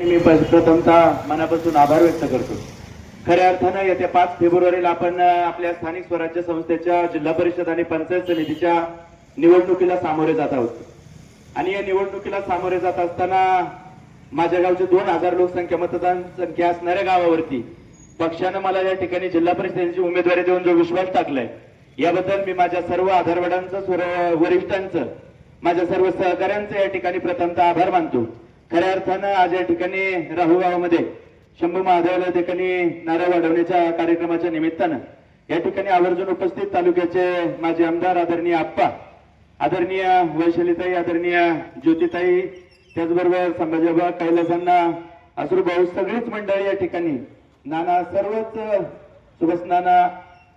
मी प्रथमतः मनापासून आभार व्यक्त करतो. खऱ्या अर्थानं येत्या पाच फेब्रुवारीला आपण आपल्या स्थानिक स्वराज्य संस्थेच्या जिल्हा परिषद आणि पंचायत समितीच्या निवडणुकीला सामोरे जात आहोत. आणि या निवडणुकीला सामोरे जात असताना माझ्या गावचे दोन हजार लोकसंख्या मतदान संख्या असणाऱ्या गावावरती पक्षानं मला या ठिकाणी जिल्हा परिषदेची उमेदवारी देऊन जो विश्वास टाकलाय याबद्दल मी माझ्या सर्व आधारवडांचं वरिष्ठांचं माझ्या सर्व सहकाऱ्यांचं या ठिकाणी प्रथमतः आभार मानतो. खऱ्या अर्थानं आज या ठिकाणी राहू गावामध्ये शंभू महादेवाला ठिकाणी नारळ वाढवण्याच्या कार्यक्रमाच्या निमित्तानं या ठिकाणी आवर्जून उपस्थित तालुक्याचे माजी आमदार आदरणीय आप्पा आदरणीय वैशालीताई आदरणीय ज्योतिताई त्याचबरोबर संभाजीबा कैलासांना भाऊ सगळीच मंडळी या ठिकाणी नाना सर्वच सुभाष नाना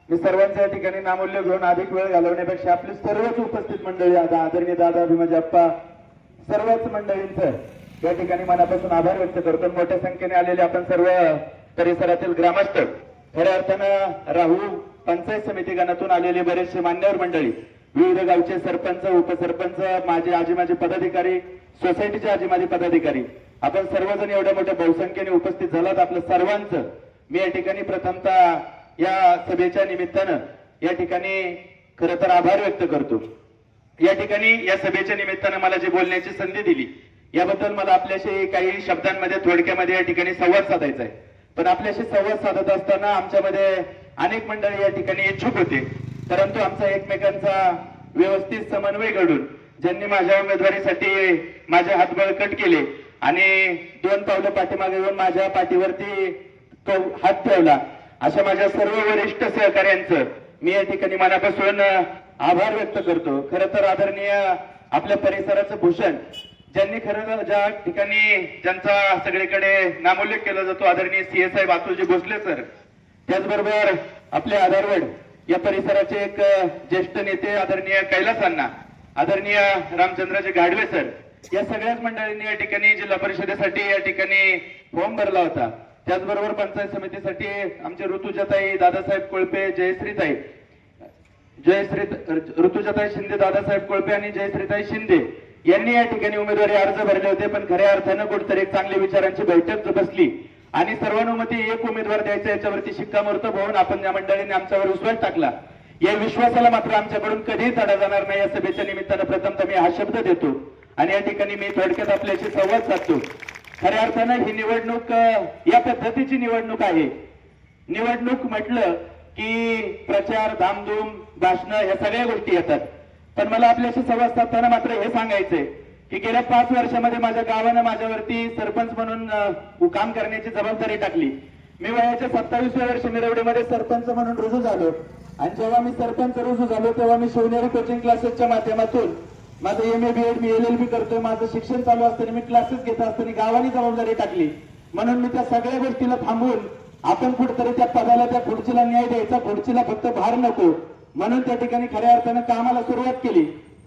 मी सर्वांच्या ठिकाणी नामूल्य घेऊन अधिक वेळ घालवण्यापेक्षा आपली सर्वच उपस्थित मंडळी आता आदरणीय दादा भीमाजी आप्पा सर्वच मंडळींचं या ठिकाणी मनापासून आभार व्यक्त करतो. मोठ्या संख्येने आलेले आपण सर्व परिसरातील ग्रामस्थ. खऱ्या अर्थानं राहू पंचायत समिती गणातून आलेले बरेचसे मान्यवर मंडळी विविध गावचे सरपंच उपसरपंच माझे आजी माझे पदाधिकारी सोसायटीचे आजी माझे पदाधिकारी. आपण सर्वजण एवढ्या मोठ्या बहुसंख्येने उपस्थित झालात. आपलं सर्वांचं मी या ठिकाणी प्रथमतः या सभेच्या निमित्तानं या ठिकाणी खरं तर आभार व्यक्त करतो. या ठिकाणी या सभेच्या निमित्तानं मला जी बोलण्याची संधी दिली याबद्दल मला आपल्याशी काही शब्दांमध्ये थोडक्यामध्ये या ठिकाणी संवाद साधायचा आहे. पण आपल्याशी संवाद साधत असताना आमच्यामध्ये अनेक मंडळी या ठिकाणी इच्छुक होते. परंतु आमचा एकमेकांचा व्यवस्थित समन्वय घडून ज्यांनी माझ्या उमेदवारीसाठी माझे हात बळकट केले आणि दोन पावलं पाठीमागे येऊन माझ्या पाठीवरती हात ठेवला अशा माझ्या सर्व वरिष्ठ सहकार्यांचं मी या ठिकाणी मनापासून आभार व्यक्त करतो. खरं तर आदरणीय आपल्या परिसराचं भूषण ज्यांनी खरं ज्या ठिकाणी ज्यांचा सगळीकडे नामोल्लेख केला जातो आदरणीय सी एस साहेब अतुलजी भोसले सर त्याचबरोबर आपले आधारवड या परिसराचे एक ज्येष्ठ नेते आदरणीय कैलासांना आदरणीय रामचंद्रजी गाडवे सर या सगळ्याच मंडळींनी या ठिकाणी जिल्हा परिषदेसाठी या ठिकाणी फॉर्म भरला होता. त्याचबरोबर पंचायत समितीसाठी आमचे ऋतुजाताई दादासाहेब कोळपे जयश्रीताई जयश्री ऋतुजाताई शिंदे दादासाहेब कोळपे आणि जयश्रीताई शिंदे यांनी या ठिकाणी उमेदवारी अर्ज भरले होते पण खऱ्या अर्थानं कुठतरी एक चांगल्या विचारांची बैठक बसली. आणि सर्वानुमती एक उमेदवार द्यायचा याच्यावरती शिक्कामोर्तब होऊन आपण या मंडळीने आमच्यावर विश्वास टाकला. या विश्वासाला मात्र आमच्याकडून कधीही तडा जाणार नाही या सभेच्या निमित्तानं प्रथमतः मी हा शब्द देतो. आणि या ठिकाणी मी थोडक्यात आपल्याशी संवाद साधतो. खऱ्या अर्थानं ही निवडणूक या पद्धतीची निवडणूक आहे. निवडणूक म्हटलं की प्रचार धामधूम भाषण ह्या सगळ्या गोष्टी येतात. पण मला आपल्याशी संवाद साधताना मात्र हे सांगायचंय की गेल्या पाच वर्षामध्ये माझ्या गावानं माझ्यावरती सरपंच म्हणून काम करण्याची जबाबदारी टाकली. मी वयाच्या सत्तावीसव्या वर्षी मिरवडीमध्ये सरपंच म्हणून रुजू झालो. आणि जेव्हा मी सरपंच रुजू झालो तेव्हा मी शिवनेरी कोचिंग क्लासेसच्या माध्यमातून माझं एम ए बी एड मी एल एल बी करतोय माझं शिक्षण चालू असताना मी क्लासेस घेत असताना गावाने जबाबदारी टाकली. म्हणून मी त्या सगळ्या गोष्टीला थांबून आपण कुठेतरी त्या पदाला त्या खुर्चीला न्याय द्यायचा खुर्चीला फक्त भार नको. म्हणून त्या ठिकाणी खऱ्या अर्थानं कामाला सुरुवात केली.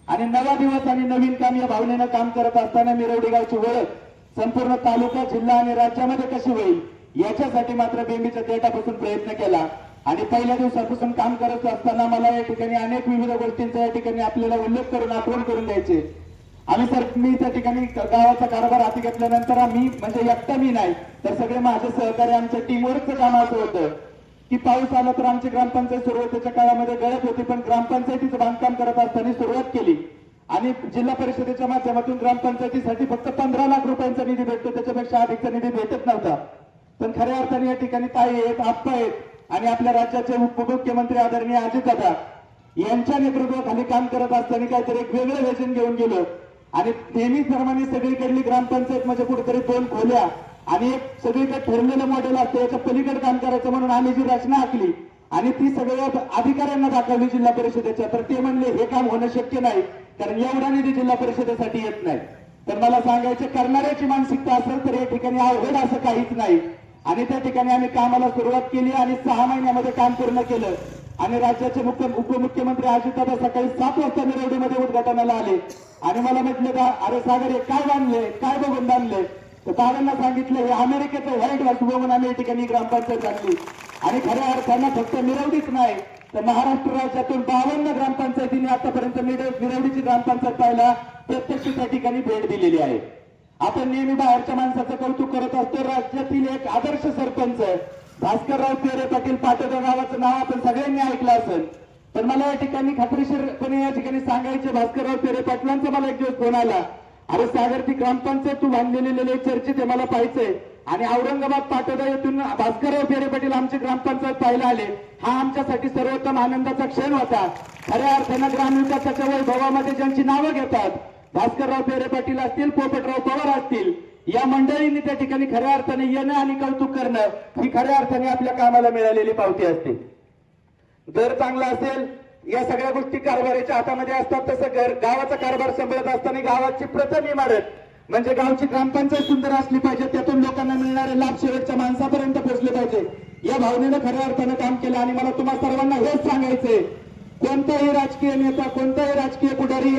आणि नवा दिवस आणि नवीन काम या भावनेनं काम करत असताना मिरवडी गावची ओळख संपूर्ण तालुका जिल्हा आणि राज्यामध्ये कशी होईल याच्यासाठी मात्र बेंबीच्या देटापासून प्रयत्न केला. आणि पहिल्या दिवसापासून काम करत असताना मला या ठिकाणी अनेक विविध गोष्टींचा या ठिकाणी आपल्याला उल्लेख करून आठवण करून द्यायचे. आम्ही सर मी त्या ठिकाणी गावाचा कारभार हाती घेतल्यानंतर आम्ही म्हणजे एकटा मी नाही तर सगळे माझे सहकारी आमच्या टीमवरच काम असं होतं. की पाऊस आला तर आमची ग्रामपंचायत सुरुवातीच्या काळामध्ये गळत होती पण ग्रामपंचायतीचं बांधकाम करत असताना सुरुवात केली. आणि जिल्हा परिषदेच्या माध्यमातून ग्रामपंचायतीसाठी फक्त पंधरा लाख रुपयांचा निधी भेटतो त्याच्यापेक्षा अधिकचा निधी भेटत नव्हता. पण खऱ्या अर्थाने या ठिकाणी ताई आहेत आप्पा आहेत आणि आपल्या राज्याचे उपमुख्यमंत्री आदरणीय अजितदादा यांच्या नेतृत्वाखाली काम करत असताना काहीतरी एक वेगळं व्यसन घेऊन गेलो. आणि नेहमी सर्वांनी सगळीकडली ग्रामपंचायत म्हणजे कुठेतरी दोन खोल्या आणि एक सगळीकडे ठरलेलं मॉडेल असतं याच्या पलीकडे काम करायचं म्हणून आम्ही जी रचना आखली आणि ती सगळ्या अधिकाऱ्यांना दाखवली जिल्हा परिषदेच्या तर ते म्हणले हे काम होणं शक्य नाही कारण एवढा निधी जिल्हा परिषदेसाठी येत नाही. तर मला सांगायचं करणाऱ्याची मानसिकता असेल तर या ठिकाणी अवघड असं काहीच नाही. आणि त्या ठिकाणी आम्ही कामाला सुरुवात केली आणि सहा महिन्यामध्ये काम पूर्ण केलं. आणि राज्याचे मुख्य उपमुख्यमंत्री अजितदादा सकाळी सात वाजता मिरवडीमध्ये उद्घाटनाला आले. आणि मला म्हटलं का अरे सागर हे काय बांधले? काय बघून बांधले? तर बाबांना सांगितलं हे अमेरिकेचं व्हाईट हाऊस बघून आम्ही या ठिकाणी ग्रामपंचायत आणली आणि खऱ्या अर्थानं फक्त मिरवडीच नाही तर महाराष्ट्र राज्यातून बावन्न ग्रामपंचायतींनी आतापर्यंत मिरव- मिरवडीची ग्रामपंचायत पाहायला प्रत्यक्ष त्या ठिकाणी भेट दिलेली आहे. आपण नेहमी बाहेरच्या माणसाचं कौतुक करत असतो. राज्यातील एक आदर्श सरपंच भास्करराव तेरे पाटील पाटोदा गावाचं नाव आपण सगळ्यांनी ऐकलं असेल. पण मला या ठिकाणी खात्रीशीरपणे या ठिकाणी सांगायचे भास्करराव तेरे पाटलांचा मला एक दिवस फोन आला. अरे सागर ती ग्रामपंचायत तू बांधलेले चर्चेत आहे मला पाहिजे आणि औरंगाबाद पाटोदा येथून भास्करराव पेरे पाटील आमची ग्रामपंचायत पाहायला आले. हा आमच्यासाठी सर्वोत्तम आनंदाचा क्षण होता. खऱ्या अर्थानं ग्रामविकासाच्या वैभवामध्ये ज्यांची नावं घेतात भास्करराव पेरे पाटील असतील पोपटराव पवार असतील या मंडळींनी त्या ठिकाणी खऱ्या अर्थाने येणं आणि कौतुक करणं ही खऱ्या अर्थाने आपल्या कामाला मिळालेली पावती असते. दर चांगला असेल या सगळ्या गोष्टी कारभाराच्या हातामध्ये असतात तसं घर गावाचा कारभार सांभाळत असताना गावाची प्रथम इमारत म्हणजे गावची ग्रामपंचायत सुंदर असली पाहिजे त्यातून लोकांना मिळणारे लाभ शेवटच्या माणसापर्यंत पोहोचले पाहिजे. या भावनेनं खऱ्या अर्थानं काम केलं आणि मला तुम्हाला सर्वांना हेच सांगायचंय कोणताही राजकीय नेता कोणताही राजकीय पुढारी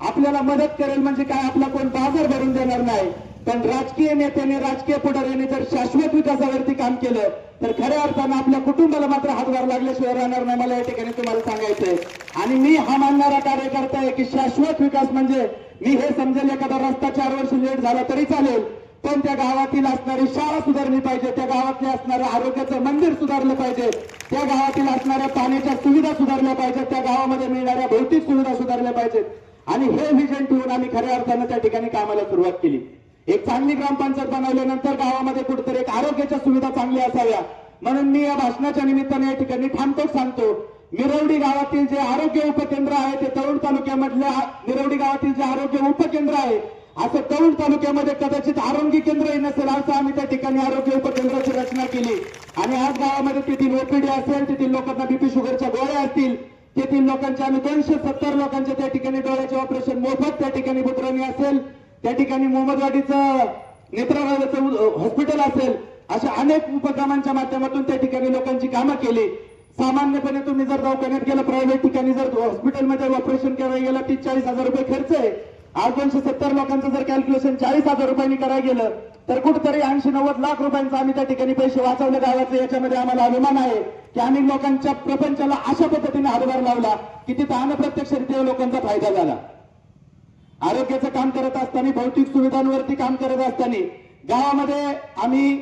आपल्याला मदत करेल म्हणजे काय? आपला कोण बाजार भरून देणार नाही. पण राजकीय नेत्याने राजकीय पुढाऱ्याने जर शाश्वत विकासावरती काम केलं तर खऱ्या अर्थानं आपल्या कुटुंबाला मात्र हातभार लागल्याशिवाय राहणार नाही. मला या ठिकाणी तुम्हाला सांगायचंय. आणि मी हा मानणारा कार्यकर्ता आहे की शाश्वत विकास म्हणजे मी हे समजेल एखादा रस्ता चार वर्ष लेट झाला तरी चालेल पण त्या गावातील असणारी शाळा सुधारली पाहिजे त्या गावातले असणारं आरोग्याचं मंदिर सुधारलं पाहिजे त्या गावातील असणाऱ्या पाण्याच्या सुविधा सुधारल्या पाहिजेत त्या गावामध्ये मिळणाऱ्या भौतिक सुविधा सुधारल्या पाहिजेत. आणि हे व्हिजन ठेवून आम्ही खऱ्या अर्थानं त्या ठिकाणी कामाला सुरुवात केली. एक चांगली ग्रामपंचायत बनवल्यानंतर गावामध्ये कुठेतरी एक आरोग्याच्या सुविधा चांगल्या असाव्या. म्हणून मी या भाषणाच्या निमित्ताने या ठिकाणी ठामतोच सांगतो. मिरवडी गावातील जे आरोग्य उपकेंद्र आहे ते तरुण तालुक्यामधल्या मिरवडी गावातील जे आरोग्य उपकेंद्र आहे असं तरुण तालुक्यामध्ये कदाचित आरोग्य केंद्रही नसेल असं आम्ही त्या ठिकाणी आरोग्य उपकेंद्राची रचना केली. आणि आज गावामध्ये तेथील ओपीडी असेल तेथील लोकांना बीपी शुगरच्या गोळ्या असतील तेथील लोकांचे आम्ही दोनशे सत्तर लोकांचे त्या ठिकाणी डोळ्याचे ऑपरेशन मोफत त्या ठिकाणी बुतरणी असेल त्या ठिकाणी मोहम्मदवाडीचं नेत्रालयाचं हॉस्पिटल असेल अशा अनेक उपक्रमांच्या माध्यमातून त्या ठिकाणी लोकांची कामं केली. सामान्यपणे तुम्ही जर दवाखान्यात गेला प्रायव्हेट ठिकाणी जर हॉस्पिटलमध्ये ऑपरेशन करायला गेलं तीस चाळीस हजार रुपये खर्च आहे. आज दोनशे सत्तर लोकांचं जर कॅल्क्युलेशन चाळीस हजार रुपयांनी करायला गेलं तर कुठेतरी ऐंशी नव्वद लाख रुपयांचा आम्ही त्या ठिकाणी पैसे वाचवले गावाचे याच्यामध्ये आम्हाला अभिमान आहे की आम्ही लोकांच्या प्रपंचाला अशा पद्धतीने हातभार लावला की तिथं अनप्रत्यक्षरित्या लोकांचा फायदा झाला. आरोग्याचं काम करत असताना भौतिक सुविधांवरती काम करत असताना गावामध्ये आम्ही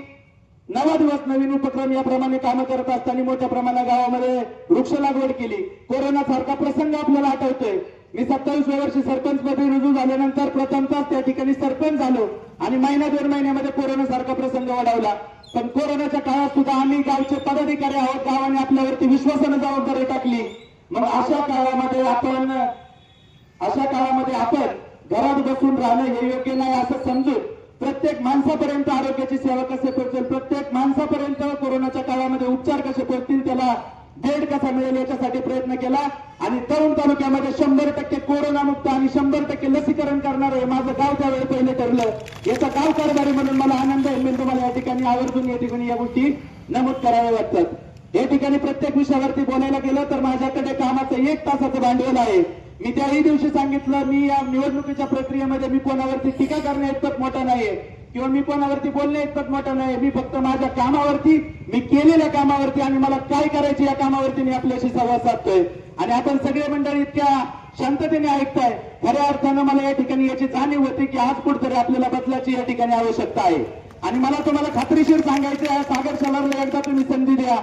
नवा दिवस नवीन उपक्रम याप्रमाणे कामं करत असताना मोठ्या प्रमाणात गावामध्ये वृक्ष लागवड केली. कोरोना सारखा प्रसंग आपल्याला आठवतोय. मी सत्तावीस वर्षी सरपंच पदी रुजू झाल्यानंतर प्रथमतः त्या ठिकाणी सरपंच झालो आणि महिना दोन महिन्यामध्ये कोरोना सारखा प्रसंग वाढवला. पण कोरोनाच्या काळात सुद्धा आम्ही गावचे पदाधिकारी आहोत गावाने आपल्यावरती विश्वासानं जबाबदारी टाकली. मग अशा काळामध्ये आपण अशा काळामध्ये आपण घरात बसून राहणं हे योग्य नाही असं समजून प्रत्येक माणसापर्यंत आरोग्याची सेवा कसे पोहोचेल प्रत्येक माणसापर्यंत कोरोनाच्या काळामध्ये उपचार कसे पोहोचतील त्याला बेड कसा मिळेल याच्यासाठी प्रयत्न केला. आणि तरुण तालुक्यामध्ये शंभर टक्के कोरोना मुक्त आणि शंभर टक्के लसीकरण करणार आहे. माझं गाव त्यावेळी पहिले ठरलं. याचा गाव कारभारी म्हणून मला आनंद आहे. मी तुम्हाला या ठिकाणी आवर्जून या ठिकाणी या गोष्टी नमूद कराव्या वाटतात. या ठिकाणी प्रत्येक विषयावरती बोलायला गेलं तर माझ्याकडे कामाचं एक तासाचं भांडवल आहे. मी त्याही दिवशी सांगितलं मी या निवडणुकीच्या प्रक्रियेमध्ये मी कोणावरती टीका करण्या इतपत मोठा नाहीये. किंवा मी कोणावरती बोलण्या इतपत नाही. मी फक्त माझ्या कामावरती मी केलेल्या कामावरती आणि मला काय करायचे या कामावरती मी आपल्याशी संवाद साधतोय. आणि आपण सगळे मंडळी इतक्या शांततेने ऐकताय. खऱ्या अर्थानं मला या ठिकाणी याची जाणीव होती की आज कुठतरी आपल्याला बदलाची या ठिकाणी आवश्यकता आहे. आणि मला तुम्हाला खात्रीशीर सांगायचं आहे सागर शलारला एकदा तुम्ही संधी द्या.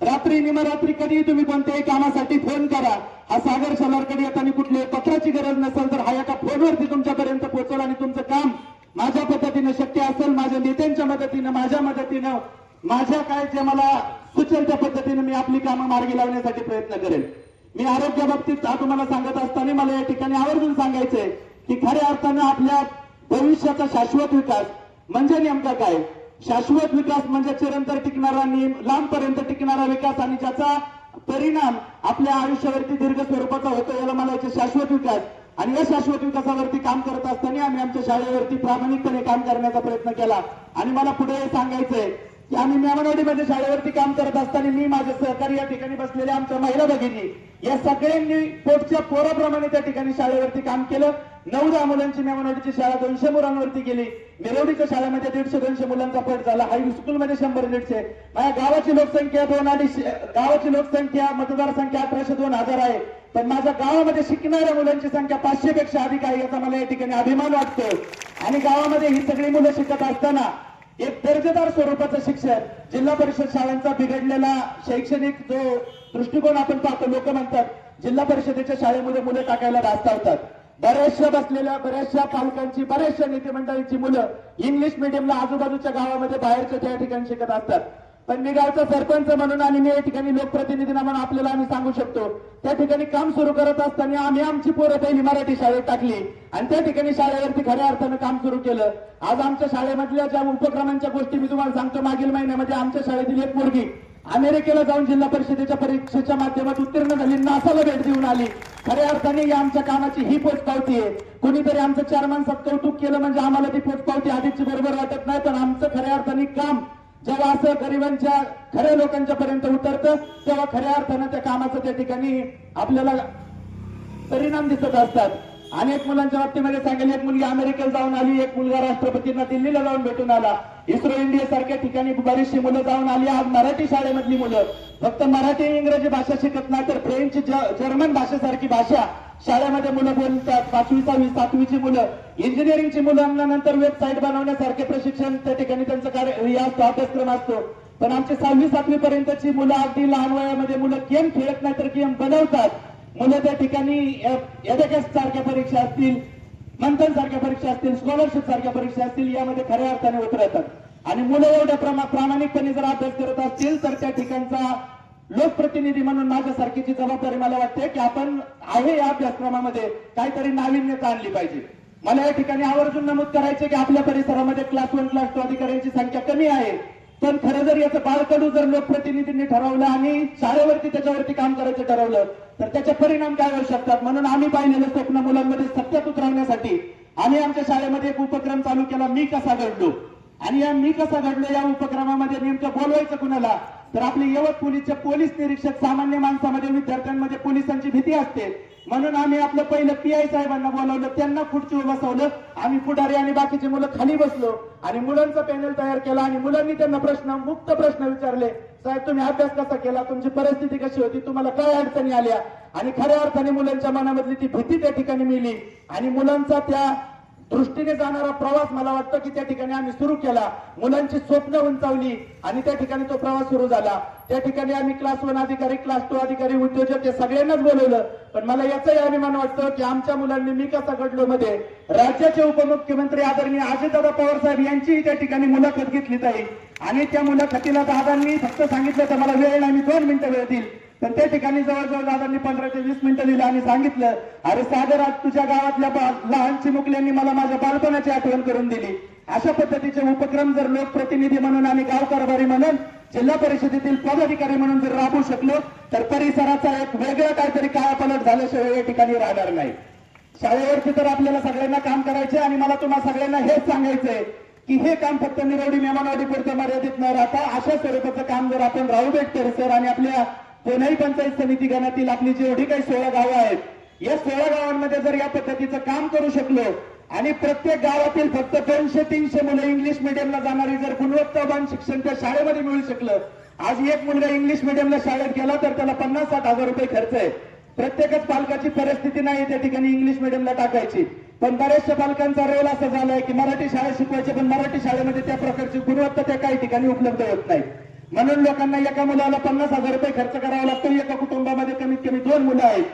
रात्री निमरात्री कधी तुम्ही कोणत्याही कामासाठी फोन करा. हा सागर शलारकडे येताना कुठल्याही पत्राची गरज नसेल तर हा एका फोनवरती तुमच्यापर्यंत पोहोचेल आणि तुमचं काम माझ्या पद्धतीनं शक्य असेल माझ्या नेत्यांच्या मदतीनं माझ्या मदतीनं माझ्या काय जे मला सुचेल त्या पद्धतीनं मी आपली कामं मार्गी लावण्यासाठी प्रयत्न करेल. मी आरोग्या बाबतीत तुम्हाला सांगत असताना मला या ठिकाणी आवर्जून सांगायचंय की खऱ्या अर्थानं आपल्या भविष्याचा शाश्वत विकास म्हणजे नेमका काय? शाश्वत विकास म्हणजे चिरंतर टिकणारा नियम लांबपर्यंत टिकणारा विकास आणि ज्याचा परिणाम आपल्या आयुष्यावरती दीर्घ स्वरूपाचा होतो याला मला याचे शाश्वत विकास. आणि या शाश्वत विकासावरती काम करत असताना आम्ही आमच्या शाळेवरती प्रामाणिकपणे काम करण्याचा प्रयत्न केला. आणि मला पुढे सांगायचंय आम्ही मेमनवाडीमध्ये शाळेवरती काम करत असताना मी माझे सहकारी या ठिकाणी बसलेल्या आमच्या महिला भगिनी या सगळ्यांनी पोटच्या पोराप्रमाणे त्या ठिकाणी शाळेवरती काम केलं. नऊ दहा मुलांची मेमनवाडीची शाळा दोनशे मुलांवरती गेली. मिरवडीच्या शाळेमध्ये दीडशे दोनशे मुलांचा पट झाला. हायस्कूलमध्ये शंभर दीडशे माझ्या गावाची लोकसंख्या दोन अडीचशे गावाची लोकसंख्या मतदारसंख्या अठराशे दोन हजार आहे. पण माझ्या गावामध्ये शिकणाऱ्या मुलांची संख्या पाचशे पेक्षा अधिक आहे याचा मला या ठिकाणी अभिमान वाटतो. आणि गावामध्ये ही सगळी मुलं शिकत असताना एक दर्जेदार स्वरूपाचं शिक्षण जिल्हा परिषद शाळांचा बिघडलेला शैक्षणिक जो दृष्टिकोन आपण पाहतो लोक म्हणतात जिल्हा परिषदेच्या शाळेमध्ये मुलं टाकायला रास्तावतात बऱ्याचशा बसलेल्या बऱ्याचशा पालकांची बऱ्याचशा नेते मंडळींची मुलं इंग्लिश मिडियमला आजूबाजूच्या गावामध्ये बाहेरच्या त्या ठिकाणी शिकत असतात. पण मी गावचा सरपंच म्हणून आणि मी या ठिकाणी लोकप्रतिनिधींना म्हणून आपल्याला आम्ही सांगू शकतो. त्या ठिकाणी काम सुरू करत असताना आम्ही आमची पोरं पहिली मराठी शाळेत टाकली. आणि त्या ठिकाणी शाळेवरती खऱ्या अर्थानं काम सुरू केलं. आज आमच्या शाळेमधल्या ज्या उपक्रमांच्या गोष्टी मी तुम्हाला सांगतो मागील महिन्यामध्ये आमच्या शाळेतील एक मुलगी अमेरिकेला जाऊन जिल्हा परिषदेच्या परीक्षेच्या माध्यमात उत्तीर्ण झाली नासाला भेट देऊन आली. खऱ्या अर्थाने या आमच्या कामाची ही पोचपावती आहे. कुणीतरी आमचं चार माणसात कौतुक केलं म्हणजे आम्हाला ती पोचपावती आधीची बरोबर वाटत नाही पण आमचं खऱ्या अर्थाने काम जेव्हा असं गरिबांच्या खऱ्या लोकांच्या पर्यंत उतरतं तेव्हा खऱ्या अर्थानं त्या कामाचं त्या ठिकाणी आपल्याला परिणाम दिसत असतात. अनेक मुलांच्या बाबतीमध्ये सांगेल एक मुलगी अमेरिकेला जाऊन आली एक मुलगा राष्ट्रपतींना दिल्लीला जाऊन भेटून आला. इस्रो इंडिया सारख्या ठिकाणी बरीचशी मुलं जाऊन आली आज मराठी शाळेमधली मुलं. फक्त मराठी आणि इंग्रजी भाषा शिकत नाही तर फ्रेंच जर्मन भाषेसारखी भाषा शाळेमध्ये मुलं बोलतात. पाचवी सहावी सातवीची मुलं. इंजिनिअरिंगची मुलांना नंतर वेबसाईट बनवण्यासारखे प्रशिक्षण त्या ठिकाणी त्यांचं कार्य असतो अभ्यासक्रम असतो. पण आमची सहावी सातवी पर्यंतची मुलं अगदी लहान वयामध्ये मुलं गेम खेळत नाही तर गेम बनवतात. मुलं त्या ठिकाणी सारख्या परीक्षा असतील. मंथन सारख्या परीक्षा असतील स्कॉलरशिप सारख्या परीक्षा असतील यामध्ये खऱ्या अर्थाने उतरतात आणि मुलं एवढ्या प्रमा- प्रामाणिकपणे जर अभ्यास करत असतील तर त्या ठिकाणचा लोकप्रतिनिधी म्हणून माझ्यासारखीची जबाबदारी मला वाटते की आपण आहे या अभ्यासक्रमामध्ये काहीतरी नाविन्यता आणली पाहिजे. मला या ठिकाणी आवर्जून नमूद करायचे की आपल्या परिसरामध्ये क्लास वन क्लास टू अधिकाऱ्यांची संख्या कमी आहे. पण खरं जर याचं बाळकडू जर लोकप्रतिनिधींनी ठरवलं आणि शाळेवरती त्याच्यावरती काम करायचं ठरवलं तर त्याचे परिणाम काय होऊ शकतात? म्हणून आम्ही पाहिलेलं स्वप्न मुलांमध्ये सत्यात उतरवण्यासाठी आम्ही आमच्या शाळेमध्ये एक उपक्रम चालू केला मी कसा घडलो? आणि या मी कसा घडलो या उपक्रमामध्ये नेमकं बोलवायचं कुणाला? तर आपले यवत पोलीसचे पोलीस निरीक्षक सामान्य माणसामध्ये विद्यार्थ्यांमध्ये पोलिसांची भीती असते. म्हणून आम्ही आपलं पहिलं पी आय साहेबांना बोलावलं त्यांना खुर्चीवर बसवलं. आम्ही पुढारी आणि बाकीचे मुलं खाली बसलो. आणि मुलांचा पॅनल तयार केला आणि मुलांनी त्यांना प्रश्न मुक्त प्रश्न विचारले. साहेब तुम्ही अभ्यास कसा केला? तुमची परिस्थिती कशी होती? तुम्हाला काय अडचणी आल्या? आणि खऱ्या अर्थाने मुलांच्या मनामधली ती भीती त्या ठिकाणी मिली. आणि मुलांचा त्या दृष्टीने जाणारा प्रवास मला वाटतं की त्या ठिकाणी आम्ही सुरू केला. मुलांची स्वप्न उंचावली आणि त्या ठिकाणी तो प्रवास सुरू झाला. त्या ठिकाणी आम्ही क्लास वन अधिकारी क्लास टू अधिकारी उद्योजक हे सगळ्यांनाच बोलवलं. पण मला याचंही अभिमान वाटतं की आमच्या मुलांनी मी कसा घडलो मध्ये राज्याचे उपमुख्यमंत्री आदरणीय अजितदादा पवार साहेब यांचीही त्या ठिकाणी मुलाखत घेतली जाईल आणि त्या मुलाखतीला दादांनी फक्त सांगितलं तर मला वेळ नाही मी दोन मिनिटं वेळ देईल. तर त्या ठिकाणी जवळजवळ दादांनी पंधरा ते वीस मिनिटं दिली आणि सांगितलं अरे सागर आज तुझ्या गावातल्या लहान चिमुकल्यांनी मला माझ्या बालपणाची आठवण करून दिली. अशा पद्धतीचे उपक्रम जर लोकप्रतिनिधी म्हणून आणि गाव कारभारी म्हणून जिल्हा परिषदेतील पदाधिकारी म्हणून जर राबवू शकलो तर परिसराचा एक वेगळा काहीतरी कायापलट झाल्याशिवाय या ठिकाणी राहणार नाही. शाळेवरती तर आपल्याला सगळ्यांना काम करायचे आणि मला तुम्हाला सगळ्यांना हेच सांगायचंय की हे काम फक्त निरवडी मेमानवाडी पुरतं मर्यादित न राहता अशा स्वरूपाचं काम जर आपण राहू भेटते सर आणि आपल्या कोणत्याही पंचायत समिती गणातील आपली जेवढी काही सोळा गावं आहेत या सोळा गावांमध्ये जर या पद्धतीचं काम करू शकलो आणि प्रत्येक गावातील फक्त दोनशे तीनशे मुलं इंग्लिश मिडियमला जाणारी जर गुणवत्तावान शिक्षण त्या शाळेमध्ये मिळू शकलं आज एक मुलगा इंग्लिश मिडियमला शाळेत गेला तर त्याला पन्नास साठ हजार रुपये खर्च आहे. प्रत्येकच पालकाची परिस्थिती नाही त्या ठिकाणी इंग्लिश मिडियमला टाकायची. पण बऱ्याचशा पालकांचा रोल असा झालाय की मराठी शाळेत शिकवायचे पण मराठी शाळेमध्ये त्या प्रकारची गुणवत्ता त्या काही ठिकाणी उपलब्ध होत नाही. म्हणून लोकांना एका मुलाला पन्नास हजार रुपये खर्च करावा लागतो. एका कुटुंबामध्ये कमीत कमी दोन मुलं आहेत.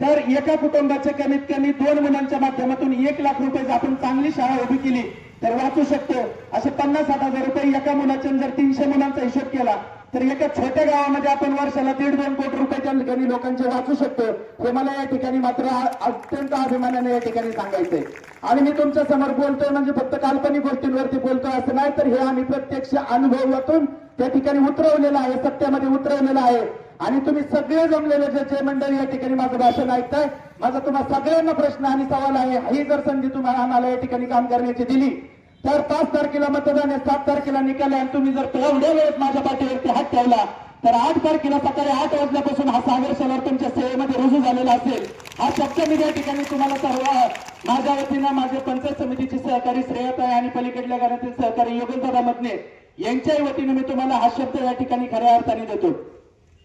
तर एका कुटुंबाचे कमीत कमी दोन मुलांच्या माध्यमातून एक लाख रुपये आपण चांगली शाळा उभी केली तर वाचू शकतो. असे पन्नास साठ हजार रुपये एका मुलाच्या जर तीनशे मुलांचा हिशोब केला तर एका छोट्या गावामध्ये आपण वर्षाला दीड दोन कोटी रुपये त्या ठिकाणी लोकांचे वाचू शकतो. हे मला या ठिकाणी मात्र अत्यंत अभिमानाने या ठिकाणी सांगायचंय. आणि मी तुमच्यासमोर बोलतोय म्हणजे फक्त काल्पनिक गोष्टींवरती बोलतोय असं नाही तर हे आम्ही प्रत्यक्ष अनुभवातून त्या ठिकाणी उतरवलेलं आहे सत्यामध्ये उतरवलेलं आहे. आणि तुम्ही सगळे जमलेले जे जे मंडळी या ठिकाणी माझं भाषण ऐकताय माझा तुम्हाला सगळ्यांना प्रश्न आणि सवाल आहे. ही जर संधी तुम्हाला आम्हाला या ठिकाणी काम करण्याची दिली तर पाच तारखेला मतदान आहे. सात तारखेला निकाल आहे. आणि तुम्ही जर तेवढ्या वेळेस माझ्या पाठीवरती हात ठेवला तर आठ तारखेला सकाळी आठ वाजल्यापासून हा सागर शहर तुमच्या सेवेमध्ये रुजू झालेला असेल. हा शब्द मी या ठिकाणी तुम्हाला सर्व माझ्या वतीनं माझे पंचायत समितीची सहकारी श्रेयताय आणि पलीकडल्या घरातील सहकारी योगेंद्र मतने यांच्याही वतीने मी तुम्हाला हा शब्द या ठिकाणी खऱ्या अर्थाने देतो.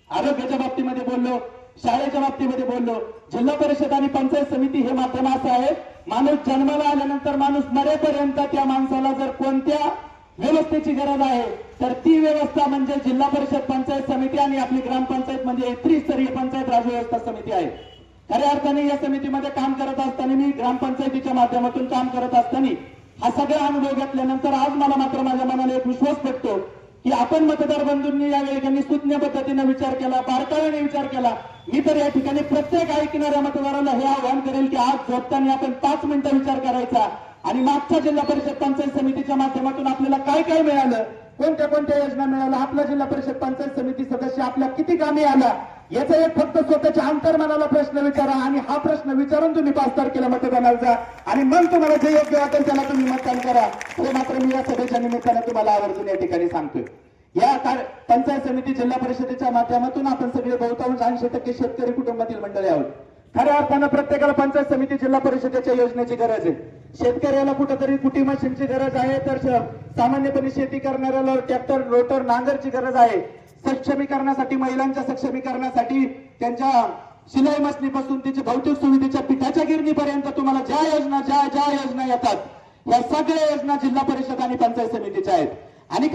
आरोग्याच्या बाबतीमध्ये बोललो शाळेच्या बाबतीमध्ये बोललो जिल्हा परिषद आणि पंचायत समिती हे माध्यम असं आहे माणूस जन्माला आल्यानंतर माणूस मरेपर्यंत त्या माणसाला जर कोणत्या व्यवस्थेची गरज आहे तर ती व्यवस्था म्हणजे जिल्हा परिषद पंचायत समिती आणि आपली ग्रामपंचायत म्हणजे त्रिस्तरीय पंचायत राज व्यवस्था समिती आहे. खऱ्या अर्थाने या समितीमध्ये काम करत असताना मी ग्रामपंचायतीच्या माध्यमातून काम करत असताना हा सगळा अनुभव घेतल्यानंतर आज मला मात्र माझ्या मनाला एक विश्वास भेटतो की आपण मतदार बंधूंनी या ठिकाणी सुज्ञ पद्धतीने विचार केला बारकाव्याने विचार केला. मी तर या ठिकाणी प्रत्येक ऐकणाऱ्या मतदाराला हे आव्हान करेल की आज झोपताना आपण पाच मिनिटं विचार करायचा. आणि मागच्या जिल्हा परिषद पंचायत समितीच्या माध्यमातून आपल्याला काय काय मिळालं? कोणत्या कोणत्या योजना मिळाल्या? आपला जिल्हा परिषद पंचायत समिती सदस्य आपल्या किती कामी आला याचा एक फक्त स्वतःच्या अंतर्मनाला प्रश्न विचारा आणि हा प्रश्न विचारून तुम्ही पाच तारखेला मतदानाला जा. आणि मग तुम्हाला जे योग्य वाटेल त्याला तुम्ही मतदान करा. हे मात्र मी या सभेच्या निमित्ताने तुम्हाला आवर्जून या ठिकाणी सांगतोय. या पंचायत समिती जिल्हा परिषदेच्या माध्यमातून आपण सगळे बहुतांश ऐंशी टक्के शेतकरी कुटुंबातील मंडळी आहोत. खऱ्या अर्थानं प्रत्येकाला पंचायत समिती जिल्हा परिषदेच्या योजनेची गरज आहे. शेतकऱ्याला कुठंतरी कुटी मशीनची गरज आहे? तर सामान्यपणे शेती करणाऱ्याला ट्रॅक्टर रोटर नांगरची गरज आहे. सक्षमीकरणासाठी महिलांच्या सक्षमीकरणासाठी त्यांच्या शिलाई मशनीपासून तिच्या भौतिक सुविधेच्या पिठाच्या गिरणीपर्यंत तुम्हाला ज्या योजना ज्या ज्या योजना येतात या सगळ्या योजना जिल्हा परिषद आणि पंचायत समितीच्या आहेत. आणि